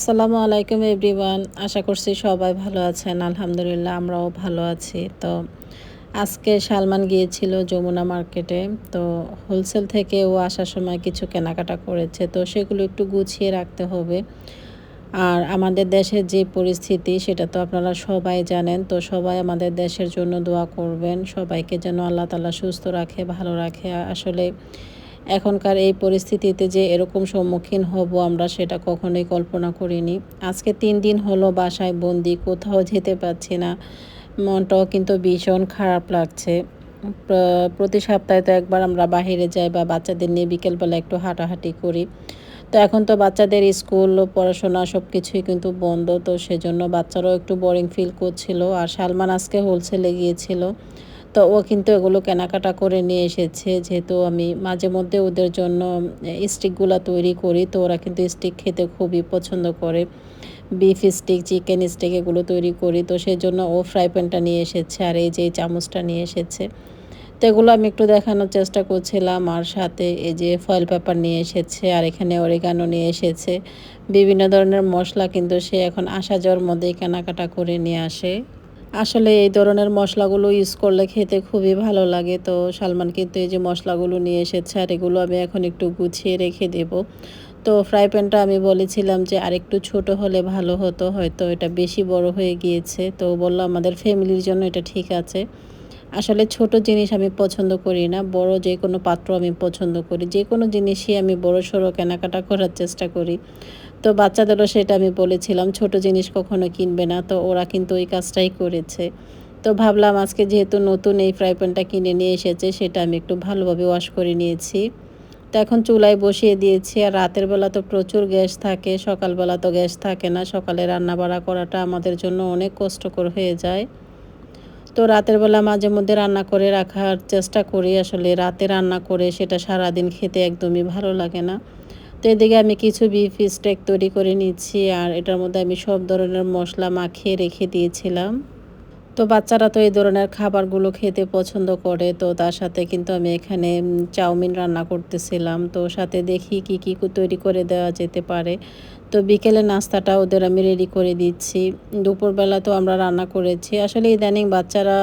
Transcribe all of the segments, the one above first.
আসসালামু আলাইকুম এভরিওয়ান। আশা করছি সবাই ভালো আছেন। আলহামদুলিল্লাহ, আমরাও ভালো আছি। তো আজকে সালমান গিয়েছিল যমুনা মার্কেটে। তো হোলসেল থেকে ও আসার সময় কিছু কেনাকাটা করেছে। তো সেগুলো একটু গুছিয়ে রাখতে হবে। আর আমাদের দেশের যে পরিস্থিতি, সেটা তো আপনারা সবাই জানেন। তো সবাই আমাদের দেশের জন্য দোয়া করবেন। সবাইকে যেন আল্লাহ তালা সুস্থ রাখে, ভালো রাখে। আসলে এখনকার এই পরিস্থিতিতে যে এরকম সম্মুখীন হব আমরা সেটা কখনোই কল্পনা করিনি। আজকে তিন দিন হলো বাসায় বন্দি, কোথাও যেতে পারছি না। মনটাও কিন্তু ভীষণ খারাপ লাগছে। প্রতি সপ্তাহে তো একবার আমরা বাহিরে যাই বা বাচ্চাদের নিয়ে বিকেলবেলা একটু হাঁটাহাঁটি করি। তো এখন তো বাচ্চাদের স্কুল, পড়াশোনা সব কিছুই কিন্তু বন্ধ, তো সেজন্য বাচ্চারাও একটু বোরিং ফিল করছিল। আর সালমান আজকে হোলসেলে গিয়েছিল। তো ও কিন্তু এগুলো কেনাকাটা করে নিয়ে এসেছে। যেহেতু আমি মাঝে মধ্যে ওদের জন্য স্টিকগুলো তৈরি করি, তো ওরা কিন্তু স্টিক খেতে খুবই পছন্দ করে। বিফ স্টিক, চিকেন স্টিক এগুলো তৈরি করি, তো সেই জন্য ও ফ্রাই প্যানটা নিয়ে এসেছে আর এই যে চামচটা নিয়ে এসেছে। তো এগুলো আমি একটু দেখানোর চেষ্টা করছিলাম আর সাথে এই যে ফয়েল পেপার নিয়ে এসেছে আর এখানে অরিগানো নিয়ে এসেছে। বিভিন্ন ধরনের মশলা কিন্তু সে এখন আসা যাওয়ার মধ্যেই কেনাকাটা করে নিয়ে আসে। আসলে এই ধরনের মশলাগুলো ইউজ করলে খেতে খুবই ভালো লাগে। তো সালমান কিন্তু এই যে মশলাগুলো নিয়ে এসেছে আর এগুলো আমি এখন একটু গুছিয়ে রেখে দেব। তো ফ্রাই প্যানটা আমি বলেছিলাম যে আরেকটু ছোট হলে ভালো হতো, হয়তো এটা বেশি বড় হয়ে গিয়েছে। তো বলল, আমাদের ফ্যামিলির জন্য এটা ঠিক আছে। আসলে ছোট জিনিস আমি পছন্দ করি না, বড় যে কোনো পাত্র আমি পছন্দ করি। যে কোনো জিনিসই আমি বড় সড়ো কেনাকাটা করার চেষ্টা করি। তো বাচ্চাদেরও সেটা আমি বলেছিলাম, ছোট জিনিস কখনো কিনবে না। তো ওরা কিন্তু ওই কাজটাই করেছে। তো ভাবলাম আজকে যেহেতু নতুন এই ফ্রাই প্যানটা কিনে নিয়ে এসেছে, সেটা আমি একটু ভালোভাবে ওয়াশ করে নিয়েছি। তো এখন চুলায় বসিয়ে দিয়েছি, আর রাতের বেলা তো প্রচুর গ্যাস থাকে, সকালবেলা তো গ্যাস থাকে না। সকালে রান্না বাড়া করাটা আমাদের জন্য অনেক কষ্টকর হয়ে যায়। তো রাতের বেলা মাঝে মধ্যে রান্না করে রাখার চেষ্টা করি, আসলে রাতে রান্না করে সেটা সারাদিন খেতে একদমই ভালো লাগে না। তো এদিকে আমি কিছু বিফ স্টেক তৈরি করে নিচ্ছি আর এটার মধ্যে আমি সব ধরনের মশলা মাখিয়ে রেখে দিয়েছিলাম। তো বাচ্চারা তো এই ধরনের খাবারগুলো খেতে পছন্দ করে, তো তার সাথে কিন্তু আমি এখানে চাউমিন রান্না করতেছিলাম। তো সাথে দেখি কি কি তৈরি করে দেওয়া যেতে পারে। তো বিকেলে নাস্তাটা ওদের আমি রেডি করে দিচ্ছি। দুপুরবেলা তো আমরা রান্না করেছি। আসলে ইদানিং বাচ্চারা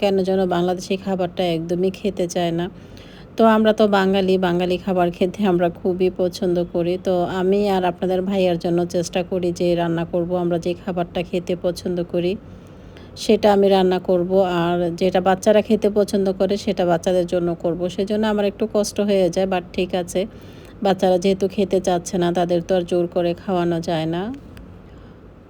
কেন যেন বাংলাদেশি খাবারটা একদমই খেতে চায় না। তো আমরা তো বাঙালি বাঙালি খাবার খেতে আমরা খুবই পছন্দ করি। তো আমি আর আপনাদের ভাইয়ার জন্য চেষ্টা করি যে রান্না করব, আমরা যে খাবারটা খেতে পছন্দ করি সেটা আমি রান্না করব আর যেটা বাচ্চারা খেতে পছন্দ করে সেটা বাচ্চাদের জন্য করব। সেজন্য আমার একটু কষ্ট হয়ে যায় বাট ঠিক আছে। বাচ্চারা যেহেতু খেতে চাচ্ছে না, তাদের তো আর জোর করে খাওয়ানো যায় না।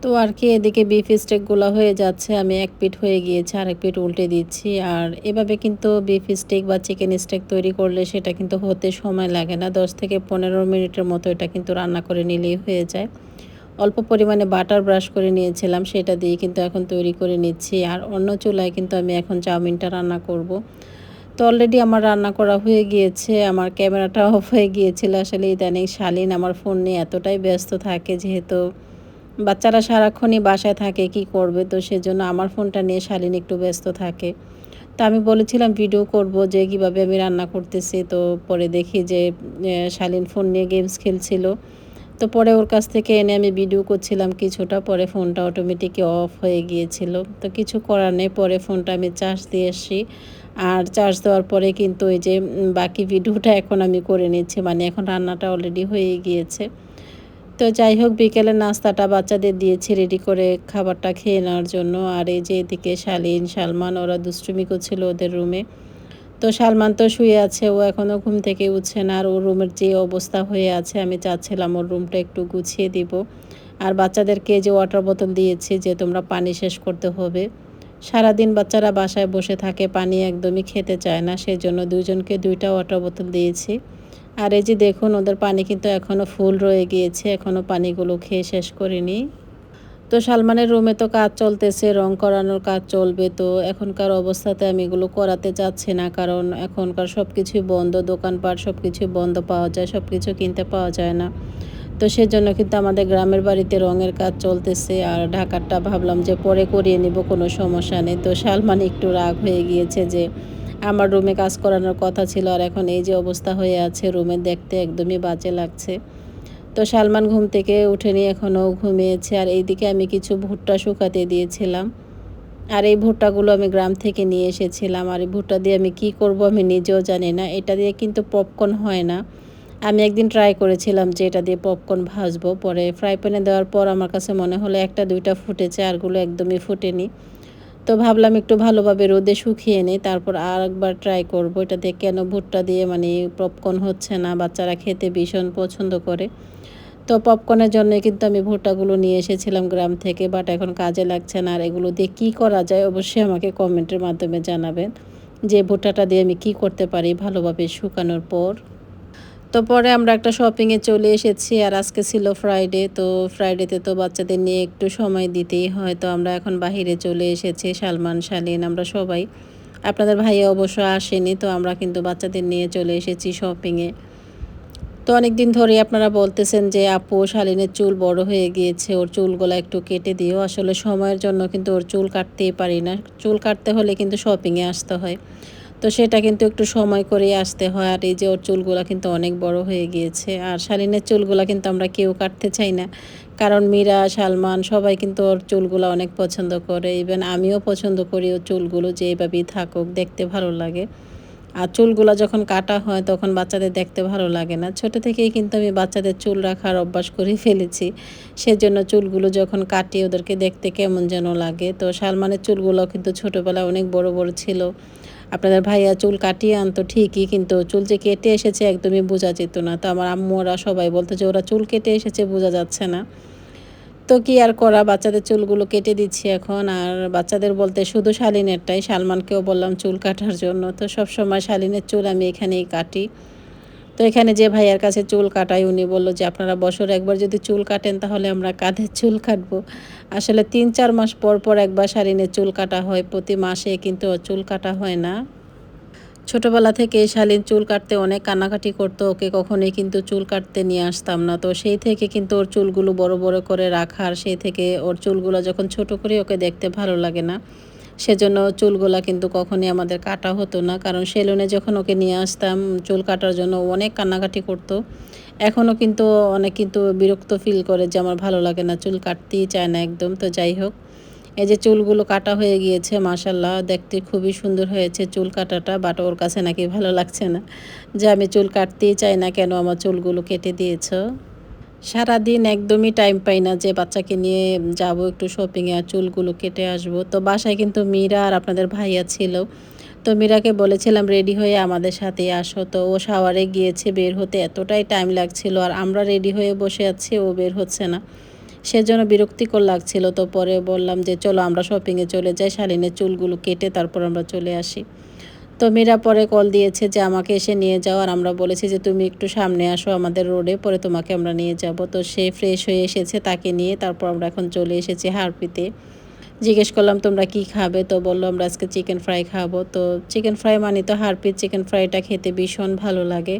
তো আর কি, এদিকে বিফ স্টেকগুলো হয়ে যাচ্ছে, আমি এক পিঠ হয়ে গিয়েছে আর এক পিঠ উল্টে দিচ্ছি। আর এভাবে কিন্তু বিফ স্টেক বা চিকেন স্টেক তৈরি করলে সেটা কিন্তু হতে সময় লাগে না। দশ থেকে পনেরো মিনিটের মতো এটা কিন্তু রান্না করে নিলেই হয়ে যায়। অল্প পরিমাণে বাটার ব্রাশ করে নিয়েছিলাম, সেটা দিয়ে কিন্তু এখন তৈরি করে নিচ্ছি। আর অন্য চুলায় কিন্তু আমি এখন চাউমিনটা রান্না করব। তো অলরেডি আমার রান্না করা হয়ে গিয়েছে, আমার ক্যামেরাটা অফ হয়ে গিয়েছিল। আসলে ইদানিং শালীন, আমার ফোন নিয়ে এতটাই ব্যস্ত থাকে যেহেতু বাচ্চারা সারাক্ষণই বাসায় থাকে, কি করবে? তো সেজন্য আমার ফোনটা নিয়ে শালীন একটু ব্যস্ত থাকে। তো আমি বলেছিলাম, ভিডিও করব যে কীভাবে আমি রান্না করতেছি। তো পরে দেখি যে শালীন ফোন নিয়ে গেমস খেলছিল। তো পরে ওর কাছ থেকে এনে আমি ভিডিও করছিলাম কিছুটা, পরে ফোনটা অটোমেটিকই অফ হয়ে গিয়েছিল। তো কিছু করার নেই, পরে ফোনটা আমি চার্জ দিয়ে এসছি আর চার্জ দেওয়ার পরে কিন্তু ওই যে বাকি ভিডিওটা এখন আমি করে নিচ্ছি। মানে এখন রান্নাটা অলরেডি হয়ে গিয়েছে। তো যাই হোক, বিকেলে নাস্তাটা বাচ্চাদের দিয়েছি রেডি করে খাবারটা খেয়ে নেওয়ার জন্য। আর এই যে এদিকে শালিন, সালমান, ওরা দুষ্টুমি করছিল ওদের রুমে তো সালমান তো শুয়ে আছে, ও এখনও ঘুম থেকে উঠছে না। আর ওর রুমের যে অবস্থা হয়ে আছে, আমি চাচ্ছিলাম ওর রুমটা একটু গুছিয়ে দিব। আর বাচ্চাদেরকে যে ওয়াটার বোতল দিয়েছি, যে তোমরা পানি শেষ করতে হবে। সারাদিন বাচ্চারা বাসায় বসে থাকে, পানি একদমই খেতে চায় না। সেজন্য দুজনকে দুইটা ওয়াটার বোতল দিয়েছি। আর এই যে দেখুন, ওদের পানি কিন্তু এখনও ফুল রয়ে গিয়েছে। এখনও পানিগুলো খেয়ে শেষ করিনি। তো সালমানের রুমে তো কাজ চলতেছে, রং করানোর কাজ চলবে। তো এখনকার অবস্থাতে আমি এগুলো করাতে চাচ্ছি না, কারণ এখনকার সব কিছুই বন্ধ, দোকানপাট সব কিছু বন্ধ পাওয়া যায় সব কিছু কিনতে পাওয়া যায় না। তো সেজন্য কিন্তু আমাদের গ্রামের বাড়িতে রঙের কাজ চলতেছে, আর ঢাকারটা ভাবলাম যে পরে করিয়ে নিব, কোনো সমস্যা নেই। তো সালমান একটু রাগ হয়ে গিয়েছে যে আমার রুমে কাজ করানোর কথা ছিল আর এখন এই যে অবস্থা হয়ে আছে, রুমে দেখতে একদমই বাজে লাগছে। তো সালমান ঘুম থেকে উঠেনি এখনও ঘুমিয়েছে আর এইদিকে আমি কিছু ভুট্টা শুকাতে দিয়েছিলাম। আর এই ভুট্টাগুলো আমি গ্রাম থেকে নিয়ে এসেছিলাম আর এই ভুট্টা দিয়ে আমি কি করব আমি নিজেও জানি না। এটা দিয়ে কিন্তু পপকর্ন হয় না। আমি একদিন ট্রাই করেছিলাম যে এটা দিয়ে পপকর্ন ভাজবো, পরে ফ্রাই প্যানে দেওয়ার পর আমার কাছে মনে হলো একটা দুইটা ফুটেছে আরগুলো একদমই ফুটেনি। তো ভাবলাম একটু ভালোভাবে রোদে শুকিয়ে নিই, তারপর আর একবার ট্রাই করব। এটা দিয়ে কেন ভুট্টা দিয়ে মানে পপকর্ন হচ্ছে না, বাচ্চারা খেতে ভীষণ পছন্দ করে। তো পপকর্নের জন্য কিন্তু আমি ভুট্টাগুলো নিয়ে এসেছিলাম গ্রাম থেকে বাট এখন কাজে লাগছে না। আর এগুলো দিয়ে কী করা যায় অবশ্যই আমাকে কমেন্টের মাধ্যমে জানাবেন যে ভুট্টাটা দিয়ে আমি কি করতে পারি ভালোভাবে শুকানোর পর। তো পরে আমরা একটা শপিংয়ে চলে এসেছি আর আজকে ছিল ফ্রাইডে তো ফ্রাইডেতে তো বাচ্চাদের নিয়ে একটু সময় দিতেই হয়। তো আমরা এখন বাহিরে চলে এসেছি সালমান, শালিন, আমরা সবাই। আপনাদের ভাইয়া অবশ্য আসেনি, তো আমরা কিন্তু বাচ্চাদের নিয়ে চলে এসেছি শপিংয়ে তো অনেক দিন ধরে আপনারা বলতেছেন যে, আপু, শালিনের চুল বড় হয়ে গিয়েছে, ওর চুলগুলো একটু কেটে দিও। আসলে সময়ের জন্য কিন্তু ওর চুল কাটতেই পারি না। চুল কাটতে হলে কিন্তু শপিংয়ে আসতে হয়। তো সেটা কিন্তু একটু সময় করেই আসতে হয়। আর এই যে ওর চুলগুলো কিন্তু অনেক বড় হয়ে গিয়েছে। আর শালিনের চুলগুলো কিন্তু আমরা কেউ কাটতে চাই না। কারণ মীরা, সালমান সবাই কিন্তু ওর চুলগুলো অনেক পছন্দ করে। ইভেন আমিও পছন্দ করি ওর চুলগুলো যে এইভাবেই থাকুক, দেখতে ভালো লাগে। আর চুলগুলো যখন কাটা হয় তখন বাচ্চাদের দেখতে ভালো লাগে না। ছোট থেকেই কিন্তু আমি বাচ্চাদের চুল রাখার অভ্যাস করে ফেলেছি। সেজন্য চুলগুলো যখন কাটি ওদেরকে দেখতে কেমন যেন লাগে। তো সালমানের চুলগুলো কিন্তু ছোটোবেলায় অনেক বড় বড় ছিল। আপনাদের ভাইয়া চুল কাটিয়ে আনতো ঠিকই, কিন্তু চুল যে কেটে এসেছে একদমই বোঝা যেত না। তো আমার আম্মুরা সবাই বলতো যে ওরা চুল কেটে এসেছে, বোঝা যাচ্ছে না। তো কি আর করা, বাচ্চাদের চুলগুলো কেটে দিচ্ছি এখন। আর বাচ্চাদের বলতে শুধু শালিনেরটাই, সালমানকেও বললাম চুল কাটার জন্য। তো সব সময় শালিনের চুল আমি এখানেই কাটি। তো এখানে যে ভাইয়ার কাছে চুল কাটাই, উনি বলল যে, আপনারা বছর একবার যদি চুল কাটেন, তাহলে আমরা কাঁধের চুল কাটবো। আসলে তিন চার মাস পর পর একবার শালিনের চুল কাটা হয়, প্রতি মাসে কিন্তু চুল কাটা হয় না। ছোটোবেলা থেকে শালীন চুল কাটতে অনেক কান্নাকাটি করতো, ওকে কখনোই কিন্তু চুল কাটতে নিয়ে আসতাম না। তো সেই থেকে কিন্তু ওর চুলগুলো বড় বড় করে রাখার, সেই থেকে ওর চুলগুলো যখন ছোট করে, ওকে দেখতে ভালো লাগে না। সেজন্য চুলগুলা কিন্তু কখনই আমাদের কাটা হতো না। কারণ সেলুনে যখন ওকে নিয়ে আসতাম, চুল কাটার জন্য অনেক কান্নাকাটি করতো। এখনও কিন্তু অনেক কিন্তু বিরক্ত ফিল করে যে আমার ভালো লাগে না, চুল কাটতেই চায় না একদম। তো যাই হোক, এই যে চুলগুলো কাটা হয়ে গিয়েছে মাসাল্লাহ দেখতে খুবই সুন্দর হয়েছে চুল কাটাটা বাট ওর কাছে নাকি ভালো লাগছে না যে আমি চুল কাটতেই চাই না কেন আমার চুলগুলো কেটে দিয়েছ। সারাদিন একদমই টাইম পাই না যে বাচ্চাকে নিয়ে যাব একটু শপিংয়ে আর চুলগুলো কেটে আসব। তো বাসায় কিন্তু মীরা আর আপনাদের ভাইয়া ছিল। তো মীরাকে বলেছিলাম রেডি হয়ে আমাদের সাথে আসো। তো ও শাওয়ারে গিয়েছে বের হতে। এতটাই টাইম লাগছিল আর আমরা রেডি হয়ে বসে আছি, ও বের হচ্ছে না। সেজন্য বিরক্তিকর লাগছিল। তো পরে বললাম যে, চলো আমরা শপিংয়ে চলে যাই, শালিনের চুলগুলো কেটে তারপর আমরা চলে আসি। তো মীরা পরে কল দিয়েছে যে, আমাকে এসে নিয়ে যাও। আর আমরা বলেছি যে, তুমি একটু সামনে আসো আমাদের রোডে পরে তোমাকে আমরা নিয়ে যাব। তো সে ফ্রেশ হয়ে এসেছে তাকে নিয়ে। তারপর আমরা এখন চলে এসেছি হারপিতে। জিজ্ঞেস করলাম, তোমরা কি খাবে? তো বলল, আমরা আজকে চিকেন ফ্রাই খাব। তো চিকেন ফ্রাই মানে তো হারপির চিকেন ফ্রাইটা খেতে ভীষণ ভালো লাগে।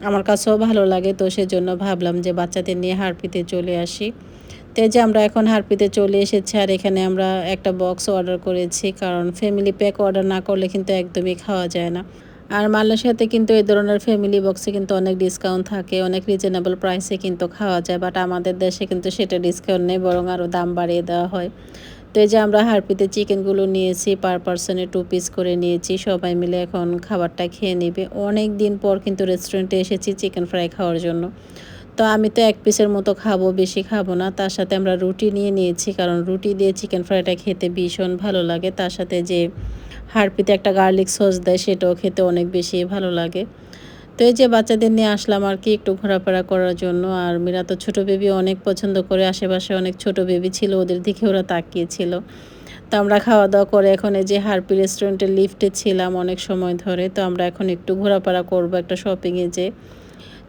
আমার কাছেও ভালো লাগে। তো সেজন্য ভাবলাম যে, বাচ্চাদের নিয়ে হারপিতে চলে আসি। তো যে আমরা এখন হারপিতে চলে এসেছি আর এখানে আমরা একটা বক্স অর্ডার করেছি, কারণ ফ্যামিলি প্যাক অর্ডার না করলে কিন্তু একদমই খাওয়া যায় না। আর মালয়েশিয়াতে কিন্তু এই ধরনের ফ্যামিলি বক্সে কিন্তু অনেক ডিসকাউন্ট থাকে, অনেক রিজনেবল প্রাইসে কিন্তু খাওয়া যায় বাট আমাদের দেশে কিন্তু সেটা ডিসকাউন্ট নেই, বরং আরও দাম বাড়িয়ে দেওয়া হয়। তো এই যে আমরা হারপিতে চিকেনগুলো নিয়েছি পার পার্সনে টু পিস করে নিয়েছি, সবাই মিলে এখন খাবারটা খেয়ে নেবে। অনেক দিন পর কিন্তু রেস্টুরেন্টে এসেছি চিকেন ফ্রাই খাওয়ার জন্য। তো আমি তো এক পিসের মতো খাব, বেশি খাব না। তার সাথে আমরা রুটি নিয়ে নিয়েছি, কারণ রুটি দিয়ে চিকেন ফ্রাইটা খেতে ভীষণ ভালো লাগে। তার সাথে যে হারপিতে একটা গার্লিক সস দেয়, সেটাও খেতে অনেক বেশি ভালো লাগে। তো এই যে বাচ্চাদের নিয়ে আসলাম আর কি একটু ঘোরাফেরা করার জন্য। আর মেয়েরা তো ছোটো বেবি অনেক পছন্দ করে। আশেপাশে অনেক ছোট বেবি ছিল, ওদের দিকে ওরা তাকিয়েছিল। তো আমরা খাওয়া দাওয়া করে এখন এই যে হারপি রেস্টুরেন্টের লিফটে ছিলাম অনেক সময় ধরে। তো আমরা এখন একটু ঘোরাফেরা করব একটা শপিংয়ে যে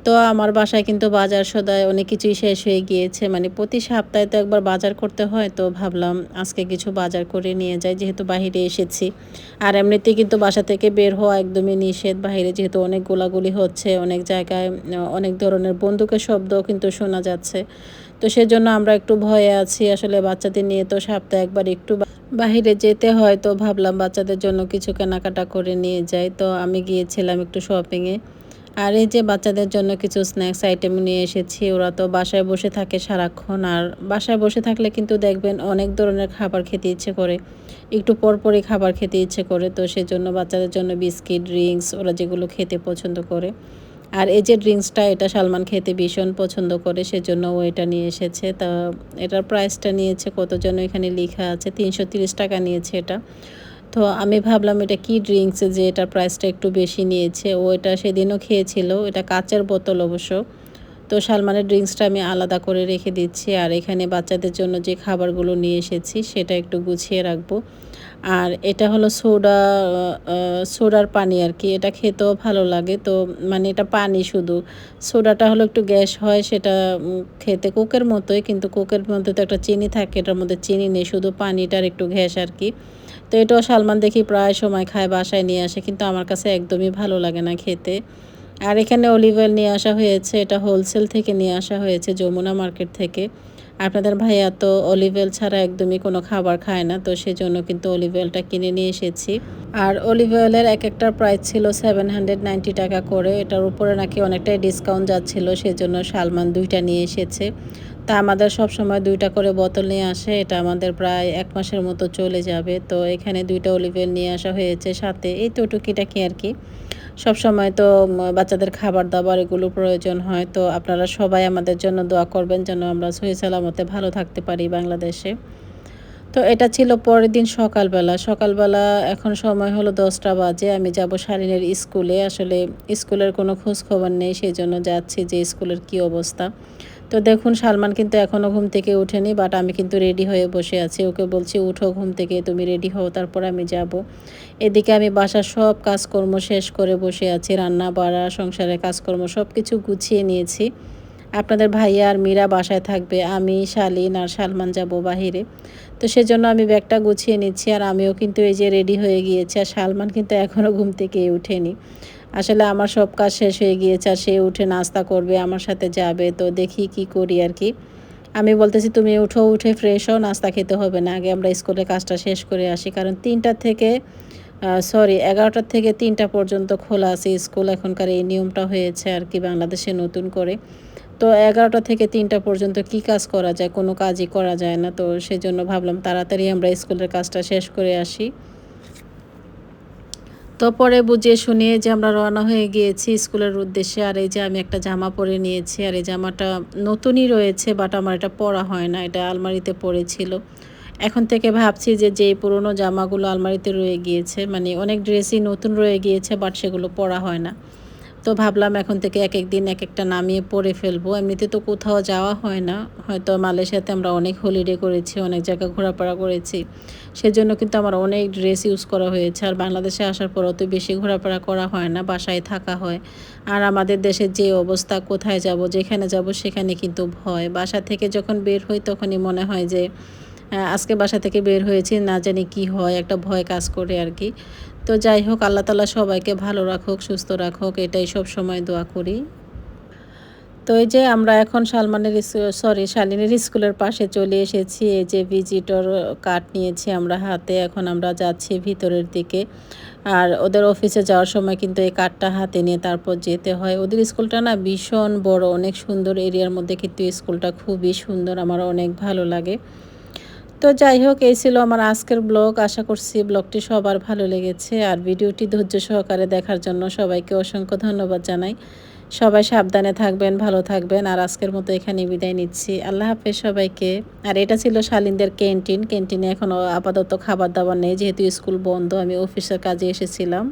তো আমার বাসায় কিন্তু বাজার সদায় অনেক কিছুই শেষ হয়ে গিয়েছে। মানে প্রতি সপ্তাহে তো একবার বাজার করতে হয়, তো ভাবলাম আজকে কিছু বাজার করে নিয়ে যাই, যেহেতু বাহিরে এসেছি। আর এমনিতেই কিন্তু বাসা থেকে বের হওয়া একদমই নিষেধ। বাহিরে যেহেতু অনেক গোলাগুলি হচ্ছে, অনেক জায়গায় অনেক ধরনের বন্দুকের শব্দও কিন্তু শোনা যাচ্ছে। তো সেজন্য আমরা একটু ভয়ে আছি। আসলে বাচ্চাদের নিয়ে তো সপ্তাহে একবার একটু বাহিরে যেতে হয়, তো ভাবলাম বাচ্চাদের জন্য কিছু কেনাকাটা করে নিয়ে যাই। তো আমি গিয়েছিলাম একটু শপিংয়ে আর এই যে বাচ্চাদের জন্য কিছু স্ন্যাক্স আইটেম নিয়ে এসেছি, ওরা তো বাসায় বসে থাকে সারাক্ষণ। আর বাসায় বসে থাকলে কিন্তু দেখবেন অনেক ধরনের খাবার খেতে ইচ্ছে করে। একটু পরপরই খাবার খেতে ইচ্ছে করে, তো সেজন্য বাচ্চাদের জন্য বিস্কিট, ড্রিঙ্কস ওরা যেগুলো খেতে পছন্দ করে। আর এই যে ড্রিঙ্কসটা, এটা সালমান খেতে ভীষণ পছন্দ করে, সেজন্য ও এটা নিয়ে এসেছে। তা এটার প্রাইসটা নিয়েছে কত যেন এখানে লেখা আছে, তিনশো টাকা নিয়েছে এটা। তো আমি ভাবলাম এটা কি ড্রিঙ্কস যে এটার প্রাইসটা একটু বেশি নিয়েছে। ও এটা সেদিনও খেয়েছিল, এটা কাচের বোতল অবশ্য। তো সালমানের ড্রিঙ্কসটা আমি আলাদা করে রেখে দিচ্ছি আর এখানে বাচ্চাদের জন্য যে খাবারগুলো নিয়ে এসেছি সেটা একটু গুছিয়ে রাখব। আর এটা হলো সোডা সোডার পানি আর কি, এটা খেতেও ভালো লাগে। তো মানে এটা পানি শুধু। সোডাটা হলো একটু গ্যাস হয়, সেটা খেতে কোকের মতোই, কিন্তু কোকের মধ্যে তো একটা চিনি থাকে, এটার মধ্যে চিনি নেই, শুধু পানিটার একটু গ্যাস আর কি। তো এটাও সালমান দেখি প্রায় সময় খায়, বাসায় নিয়ে আসে, কিন্তু আমার কাছে একদমই ভালো লাগে না খেতে। আর এখানে অলিভ অয়েল নিয়ে আসা হয়েছে, এটা হোলসেল থেকে নিয়ে আসা হয়েছে, যমুনা মার্কেট থেকে। আপনাদের ভাইয়া তো অলিভ অয়েল ছাড়া একদমই কোনো খাবার খায় না, তো সেজন্য কিন্তু অলিভ অয়েলটা কিনে নিয়ে এসেছি। আর অলিভ অয়েলের এক একটার প্রাইস ছিল সেভেন হান্ড্রেড নাইনটি টাকা করে, এটার উপরে নাকি অনেকটাই ডিসকাউন্ট যাচ্ছিল, সেজন্য সালমান দুইটা নিয়ে এসেছে। তা আমাদের সব সময় দুইটা করে বোতল নিয়ে আসে, এটা আমাদের প্রায় এক মাসের মতো চলে যাবে। তো এখানে দুইটা অলিভ অয়েল নিয়ে আসা হয়েছে সাথে, এই তো টুকিটাকি আর কি। সব সময় তো বাচ্চাদের খাবার দাবার এগুলো প্রয়োজন হয়, তো আপনারা সবাই আমাদের জন্য দোয়া করবেন যেন আমরা সহি সালামতে ভালো থাকতে পারি বাংলাদেশে। তো এটা ছিল পরের দিন সকালবেলা। সকালবেলা এখন সময় হলো দশটা বাজে, আমি যাব শালিনের স্কুলে। আসলে স্কুলের কোনো খোঁজ খবর নেই সেই জন্য যাচ্ছি যে স্কুলের কি অবস্থা। তো দেখুন, সালমান কিন্তু এখনও ঘুম থেকে উঠেনি বাট আমি কিন্তু রেডি হয়ে বসে আছি। ওকে বলছি, উঠো ঘুম থেকে, তুমি রেডি হও, তারপর আমি যাব। এদিকে আমি বাসার সব কাজকর্ম শেষ করে বসে আছি, রান্না, বাড়া, সংসারের কাজকর্ম সব কিছু গুছিয়ে নিয়েছি। আপনাদের ভাইয়া আর মীরা বাসায় থাকবে, আমি, শালিন আর সালমান যাব বাহিরে। তো সেজন্য আমি ব্যাগটা গুছিয়ে নিচ্ছি, আর আমিও কিন্তু এই যে রেডি হয়ে গিয়েছি, আর সালমান কিন্তু এখনও ঘুম থেকে উঠেনি আসলে আমার সব কাজ শেষ হয়ে গিয়েছে আর সে উঠে নাস্তা করবে, আমার সাথে যাবে। তো দেখি কি করি আর কি। আমি বলতেছি, তুমি উঠো, উঠে ফ্রেশ হও, নাস্তা খেতে হবে না। আগে আমরা স্কুলের কাজটা শেষ করে আসি, কারণ তিনটা থেকে সরি এগারোটার থেকে তিনটা পর্যন্ত খোলা আছে স্কুল। এখনকার এই নিয়মটা হয়েছে আর কি বাংলাদেশে নতুন করে। তো এগারোটা থেকে তিনটা পর্যন্ত কি কাজ করা যায়, কোনো কাজই করা যায় না। তো সেজন্য ভাবলাম তাড়াতাড়ি আমরা স্কুলের কাজটা শেষ করে আসি। তো পরে বুঝিয়ে শুনিয়ে যে আমরা রওনা হয়ে গিয়েছি স্কুলের উদ্দেশ্যে। আর এই যে আমি একটা জামা পরে নিয়েছি, আর এই জামাটা নতুনই রয়েছে বাট আমার এটা পরা হয় না, এটা আলমারিতে পড়েছিল। এখন থেকে ভাবছি যে যেই পুরনো জামাগুলো আলমারিতে রয়ে গিয়েছে মানে অনেক ড্রেসই নতুন রয়ে গিয়েছে বাট সেগুলো পরা হয় না। তো ভাবলাম এখন থেকে এক এক দিন এক একটা নামিয়ে পরে ফেলব। এমনিতে তো কোথাও যাওয়া হয় না। হয়তো মালয়েশিয়াতে আমরা অনেক হলিডে করেছি, অনেক জায়গা ঘোরাফেরা করেছি। সেজন্য কিন্তু আমার অনেক ড্রেস ইউজ করা হয়েছে। আর বাংলাদেশে আসার পর অত বেশি ঘোরাফেরা করা হয় না, বাসায় থাকা হয়। আর আমাদের দেশের যে অবস্থা, কোথায় যাব, যেখানে যাব, সেখানে কিন্তু ভয়। বাসা থেকে যখন বের হই তখনই মনে হয় যে আজকে বাসা থেকে বের হয়েছি, না জানি কি হয়, একটা ভয় কাজ করে আর কি। তো যাই হোক, আল্লাহ তালা সবাইকে ভালো রাখুক, সুস্থ রাখুক, এটাই সব সময় দোয়া করি। তো এই যে আমরা এখন সালমানের সরি শালিনের স্কুলের পাশে চলে এসেছি, এই যে ভিজিটর কার্ড নিয়েছি আমরা হাতে, এখন আমরা যাচ্ছি ভিতরের দিকে। আর ওদের অফিসে যাওয়ার সময় কিন্তু এই কার্ডটা হাতে নিয়ে তারপর যেতে হয়। ওদের স্কুলটা না ভীষণ বড়, অনেক সুন্দর এরিয়ার মধ্যে কিন্তু স্কুলটা খুবই সুন্দর আমার অনেক ভালো লাগে। তো যাই হোক, এই ছিল আমার আজকের ব্লগ। আশা করছি ব্লগটি সবার ভালো লেগেছে। আর ভিডিওটি ধৈর্য সহকারে দেখার জন্য সবাইকে অসংখ্য ধন্যবাদ জানাই। সবাই সাবধানে থাকবেন, ভালো থাকবেন। আর আজকের মতো এখানে বিদায় নিচ্ছি। আল্লাহ হাফেজ সবাইকে। আর এটা ছিল শালিনদের ক্যান্টিন। ক্যান্টিনে এখনও আপাতত খাবার দাবার নেই। যেহেতু স্কুল বন্ধ, আমি অফিসের কাজে এসেছিলাম।